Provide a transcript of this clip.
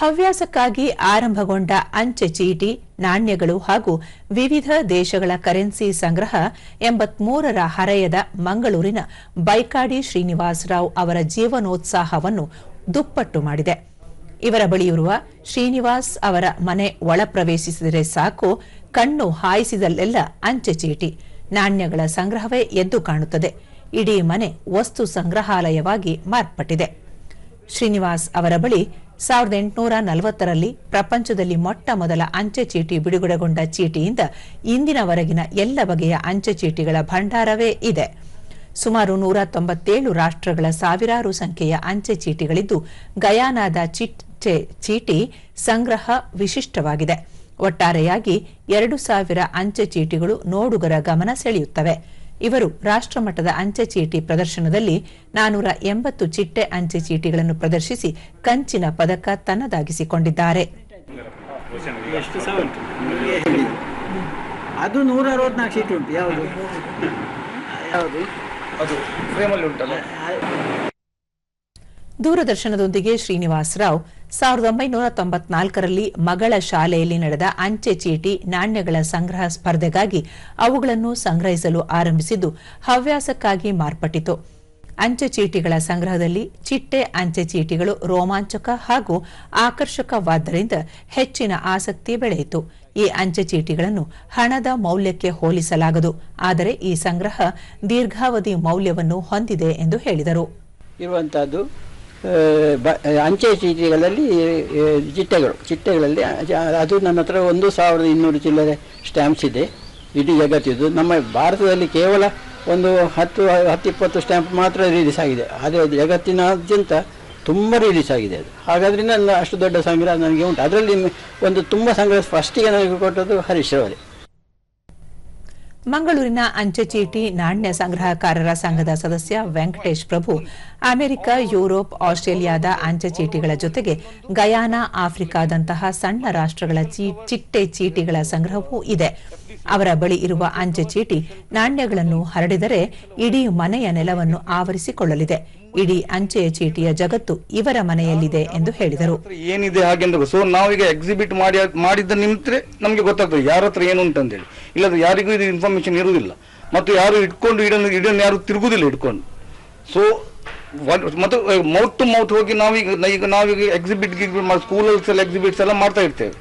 ಹವ್ಯಾಸಕ್ಕಾಗಿ ಆರಂಭಗೊಂಡ ಅಂಚೆ ಚೀಟಿ, ನಾಣ್ಯಗಳು ಹಾಗೂ ವಿವಿಧ ದೇಶಗಳ ಕರೆನ್ಸಿ ಸಂಗ್ರಹ ಎಂಬತ್ಮೂರರ ಹರೆಯದ ಮಂಗಳೂರಿನ ಬೈಕಾಡಿ ಶ್ರೀನಿವಾಸರಾವ್ ಅವರ ಜೀವನೋತ್ಸಾಹವನ್ನು ದುಪ್ಪಟ್ಟು ಮಾಡಿದೆ. ಇವರ ಬಳಿಯಿರುವ ಶ್ರೀನಿವಾಸ್ ಅವರ ಮನೆ ಒಳಪ್ರವೇಶಿಸಿದರೆ ಸಾಕು, ಕಣ್ಣು ಹಾಯಿಸಿದಲ್ಲೆಲ್ಲ ಅಂಚೆ ಚೀಟಿ, ನಾಣ್ಯಗಳ ಸಂಗ್ರಹವೇ ಎದ್ದು ಕಾಣುತ್ತದೆ. ಇಡೀ ಮನೆ ವಸ್ತು ಸಂಗ್ರಹಾಲಯವಾಗಿ ಮಾರ್ಪಟ್ಟಿದೆ. ಶ್ರೀನಿವಾಸ್ ಅವರ ಬಳಿ ಸಾವಿರದ ಎಂಟುನೂರ ನಲವತ್ತರಲ್ಲಿ ಪ್ರಪಂಚದಲ್ಲಿ ಮೊಟ್ಟ ಮೊದಲ ಅಂಚೆ ಚೀಟಿ ಬಿಡುಗಡೆಗೊಂಡ ಚೀಟಿಯಿಂದ ಇಂದಿನವರೆಗಿನ ಎಲ್ಲ ಬಗೆಯ ಅಂಚೆ ಚೀಟಿಗಳ ಭಂಡಾರವೇ ಇದೆ. ಸುಮಾರು ನೂರ ತೊಂಬತ್ತೇಳು ರಾಷ್ಟ್ರಗಳ ಸಾವಿರಾರು ಸಂಖ್ಯೆಯ ಅಂಚೆ ಚೀಟಿಗಳಿದ್ದು, ಗಯಾನಾದ ಚಿಟ್ಟೆ ಚೀಟಿ ಸಂಗ್ರಹ ವಿಶಿಷ್ಟವಾಗಿದೆ. ಒಟ್ಟಾರೆಯಾಗಿ ಎರಡು ಸಾವಿರ ಅಂಚೆ ಚೀಟಿಗಳು ನೋಡುಗರ ಗಮನ ಸೆಳೆಯುತ್ತವೆ. ಇವರು ರಾಷ್ಟ್ರಮಟ್ಟದ ಅಂಚೆ ಚೀಟಿ ಪ್ರದರ್ಶನದಲ್ಲಿ ನಾನೂರ ಎಂಬತ್ತು ಚಿಟ್ಟೆ ಅಂಚೆ ಚೀಟಿಗಳನ್ನು ಪ್ರದರ್ಶಿಸಿ ಕಂಚಿನ ಪದಕ ತನ್ನದಾಗಿಸಿಕೊಂಡಿದ್ದಾರೆ. ಅದು ನೂರ ಅರವತ್ನಾಲ್ಕು ಸೀಟ್ ಉಂಟು ಯಾವುದು? ಯಾವುದು ಅದು ಫ್ರೇಮಲ್ಲಿ ಉಂಟಲ್ಲ? ದೂರದರ್ಶನದೊಂದಿಗೆ ಶ್ರೀನಿವಾಸ್ ರಾವ್ ಸಾವಿರದ ಒಂಬೈನೂರ ತೊಂಬತ್ನಾಲ್ಕರಲ್ಲಿ ಮಗಳ ಶಾಲೆಯಲ್ಲಿ ನಡೆದ ಅಂಚೆ ಚೀಟಿ ನಾಣ್ಯಗಳ ಸಂಗ್ರಹ ಸ್ಪರ್ಧೆಗಾಗಿ ಅವುಗಳನ್ನು ಸಂಗ್ರಹಿಸಲು ಆರಂಭಿಸಿದ್ದು ಹವ್ಯಾಸಕ್ಕಾಗಿ ಮಾರ್ಪಟ್ಟಿತು. ಅಂಚೆ ಚೀಟಿಗಳ ಸಂಗ್ರಹದಲ್ಲಿ ಚಿಟ್ಟೆ ಅಂಚೆ ಚೀಟಿಗಳು ರೋಮಾಂಚಕ ಹಾಗೂ ಆಕರ್ಷಕವಾದ್ದರಿಂದ ಹೆಚ್ಚಿನ ಆಸಕ್ತಿ ಬೆಳೆಯಿತು. ಈ ಅಂಚೆ ಚೀಟಿಗಳನ್ನು ಹಣದ ಮೌಲ್ಯಕ್ಕೆ ಹೋಲಿಸಲಾಗದು, ಆದರೆ ಈ ಸಂಗ್ರಹ ದೀರ್ಘಾವಧಿ ಮೌಲ್ಯವನ್ನು ಹೊಂದಿದೆ ಎಂದು ಹೇಳಿದರು. ಬ, ಅಂಚೆ ಚೀಟಿಗಳಲ್ಲಿ ಚಿಟ್ಟೆಗಳು, ಚಿಟ್ಟೆಗಳಲ್ಲಿ ಅದು ನನ್ನ ಹತ್ರ ಒಂದು ಸಾವಿರದ ಇನ್ನೂರು ಚಿಲ್ಲರೆ ಸ್ಟ್ಯಾಂಪ್ಸ್ ಇದೆ. ಇಡೀ ಜಗತ್ತಿದ್ದು. ನಮ್ಮ ಭಾರತದಲ್ಲಿ ಕೇವಲ ಒಂದು ಹತ್ತು, ಹತ್ತಿಪ್ಪತ್ತು ಸ್ಟ್ಯಾಂಪ್ ಮಾತ್ರ ರಿಲೀಸ್ ಆಗಿದೆ. ಆದರೆ ಜಗತ್ತಿನಾದ್ಯಂತ ತುಂಬ ರಿಲೀಸ್ ಆಗಿದೆ ಅದು. ಹಾಗಾದ್ರೆ ನನ್ನ ಅಷ್ಟು ದೊಡ್ಡ ಸಂಗ್ರಹ ನನಗೆ ಉಂಟು. ಅದರಲ್ಲಿ ಒಂದು ತುಂಬ ಸಂಗ್ರಹ ಫಸ್ಟಿಗೆ ನನಗೆ ಕೊಟ್ಟದ್ದು ಹರೀಶ್ ಅವರೇ ಮಂಗಳೂರಿನ ಅಂಚೆ ಚೀಟಿ ನಾಣ್ಯ ಸಂಗ್ರಹಕಾರರ ಸಂಘದ ಸದಸ್ಯ ವೆಂಕಟೇಶ್ ಪ್ರಭು, ಅಮೆರಿಕ, ಯುರೋಪ್, ಆಸ್ಟ್ರೇಲಿಯಾದ ಅಂಚೆ ಚೀಟಿಗಳ ಜೊತೆಗೆ ಗಯಾನಾ ಆಫ್ರಿಕಾದಂತಹ ಸಣ್ಣ ರಾಷ್ಟ್ರಗಳ ಚಿಟ್ಟೆ ಚೀಟಿಗಳ ಸಂಗ್ರಹವೂ ಇದೆ. ಅವರ ಬಳಿ ಇರುವ ಅಂಚೆ ಚೀಟಿ ನಾಣ್ಯಗಳನ್ನು ಹರಡಿದರೆ ಇಡೀ ಮನೆಯ ನೆಲವನ್ನು ಆವರಿಸಿಕೊಳ್ಳಲಿದೆ. ಇಡೀ ಅಂಚೆಯ ಚೀಟಿಯ ಜಗತ್ತು ಇವರ ಮನೆಯಲ್ಲಿದೆ ಎಂದು ಹೇಳಿದರು. ಏನಿದೆ ಹಾಗೆಂದ್ರೆ ಸೊ ನಾವೀಗ ಎಕ್ಸಿಬಿಟ್ ಮಾಡಿ, ಮಾಡಿದ್ದ ನಿಂತ್ರೆ ನಮಗೆ ಗೊತ್ತಾಗ್ತದೆ, ಯಾರ ಹತ್ರ ಏನು ಅಂತೇಳಿ. ಇಲ್ಲದ್ರೆ ಯಾರಿಗೂ ಇದು ಇನ್ಫಾರ್ಮೇಶನ್ ಇರುವುದಿಲ್ಲ ಮತ್ತು ಯಾರು ಇಟ್ಕೊಂಡು ಇಡನ್ನು ಇಡನ್ನು ಯಾರು ತಿರುಗುದಿಲ್ಲ ಇಟ್ಕೊಂಡು. ಸೊ ಮತ್ತು, ಮೌತ್ ಟು ಮೌತ್ ಹೋಗಿ ನಾವೀಗ, ಈಗ ನಾವೀಗ ಎಕ್ಸಿಬಿಟ್ ಸ್ಕೂಲಲ್ಲಿ ಎಕ್ಸಿಬಿಟ್ಸ್ ಎಲ್ಲ ಮಾಡ್ತಾ ಇರ್ತೇವೆ.